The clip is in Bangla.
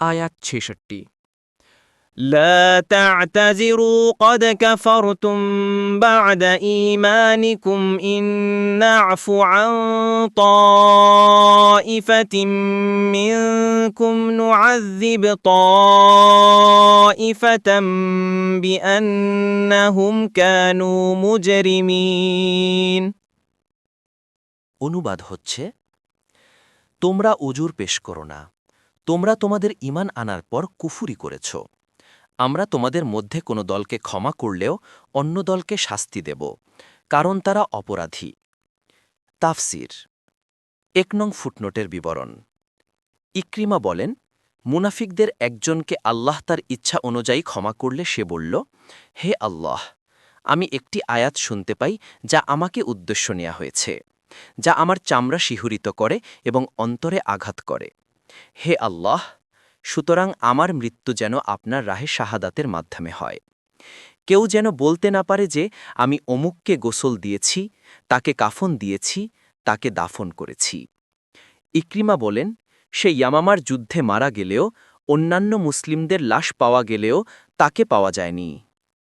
আয়াত ছেষট্টি لا تعتذروا قد كفرتم بعد إيمانكم إن نعف عن طائفة منكم نعذب طائفة بأنهم كانوا مجرمين অনুবাদ হচ্ছে তোমরা অজুর পেশ করো না তোমরা তোমাদের ইমান আনার পর কুফুরি করেছ। আমরা তোমাদের মধ্যে কোনো দলকে ক্ষমা করলেও অন্য দলকে শাস্তি দেব, কারণ তারা অপরাধী। তাফসির, এক নং ফুটনোটের বিবরণ। ইক্রিমা বলেন, মুনাফিকদের একজনকে আল্লাহ তার ইচ্ছা অনুযায়ী ক্ষমা করলে সে বলল, হে আল্লাহ, আমি একটি আয়াত শুনতে পাই যা আমাকে উদ্দেশ্য নেওয়া হয়েছে, যা আমার চামড়া শিহরিত করে এবং অন্তরে আঘাত করে। হে আল্লাহ, সুতরাং আমার মৃত্যু যেন আপনার রাহে শাহাদাতের মাধ্যমে হয়। কেউ যেন বলতে না পারে যে, আমি অমুককে গোসল দিয়েছি, তাকে কাফন দিয়েছি, তাকে দাফন করেছি। ইক্রিমা বলেন, সে ইয়ামামার যুদ্ধে মারা গেলেও, অন্যান্য মুসলিমদের লাশ পাওয়া গেলেও তাকে পাওয়া যায়নি।